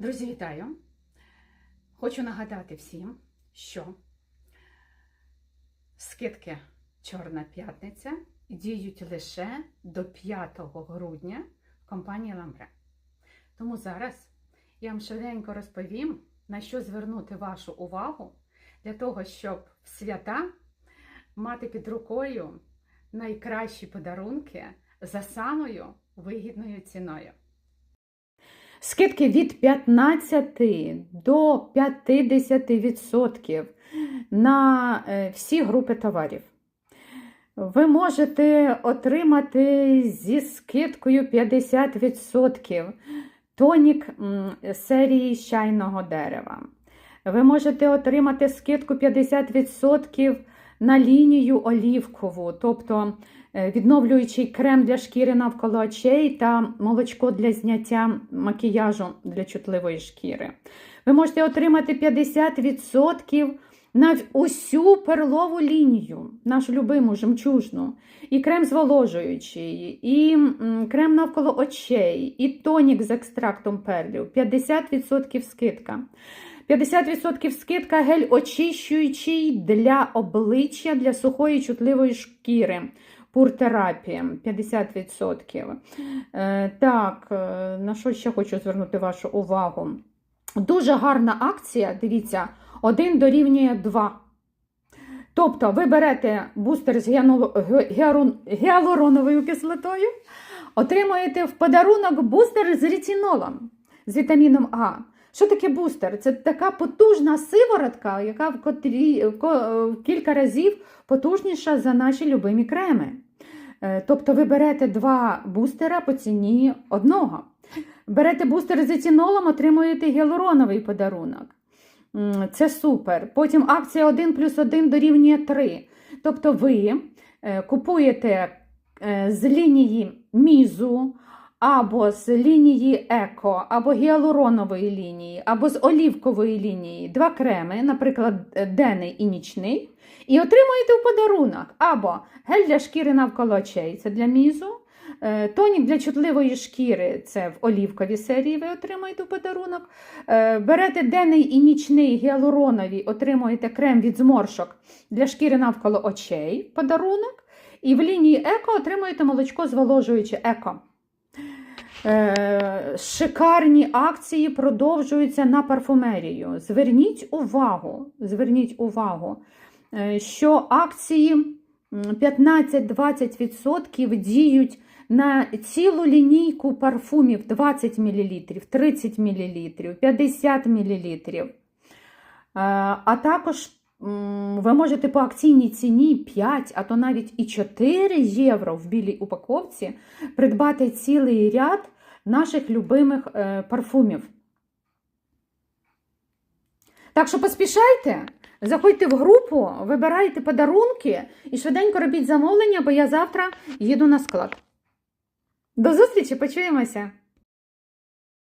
Друзі, вітаю! Хочу нагадати всім, що скидки Чорна п'ятниця діють лише до 5 грудня в компанії Ламбре. Тому зараз я вам швиденько розповім, на що звернути вашу увагу для того, щоб в свята мати під рукою найкращі подарунки за самою вигідною ціною. Скидки від 15 до 50% на е, всі групи товарів. Ви можете отримати зі скидкою 50% тонік серії з чайного дерева. Ви можете отримати скидку 50% на лінію олівкову, тобто е, відновлюючий крем для шкіри навколо очей та молочко для зняття макіяжу для чутливої шкіри. Ви можете отримати 50% на усю перлову лінію, нашу любиму жемчужну, і крем зволожуючий, і крем навколо очей, і тонік з екстрактом перлів. 50% скидка. 50% скидка гель очищуючий для обличчя для сухої чутливої шкіри. Пуртерапія 50%. Е, так, е, на що ще хочу звернути вашу увагу? Дуже гарна акція, дивіться, 1 дорівнює 2. Тобто ви берете бустер з гіалуроновою кислотою, отримуєте в подарунок бустер з ретинолом, з вітаміном А. Що таке бустер? Це така потужна сиворотка, яка в, котрі, в кілька разів потужніша за наші любимі креми. Е, Тобто ви берете два бустера по ціні одного. Берете бустер з етінолом, отримуєте гіалуроновий подарунок. Це супер. Потім акція 1 плюс 1 дорівнює 3. Тобто ви е, купуєте е, з лінії мізу, або з лінії еко, або гіалуронової лінії, або з олівкової лінії два креми, наприклад, денний і нічний, і отримуєте в подарунок або гель для шкіри навколо очей, це для мізу. е, Тонік для чутливої шкіри це в олівковій серії ви отримаєте в подарунок. Е, Берете денний і нічний гіалуронові, отримуєте крем від зморшок для шкіри навколо очей подарунок. І в лінії еко отримуєте молочко зволожуюче еко. Е, Шикарні акції продовжуються на парфумерію. Зверніть увагу, зверніть увагу, е, що акції 15-20% діють на цілу лінійку парфумів 20 мл, 30 мл, 50 мл. А також ви можете по акційній ціні 5, а то навіть і 4 євро в білій упаковці придбати цілий ряд наших любимих е, парфумів. Так що поспішайте, заходьте в групу, вибирайте подарунки і швиденько робіть замовлення, бо я завтра їду на склад. До зустрічі, почуємося!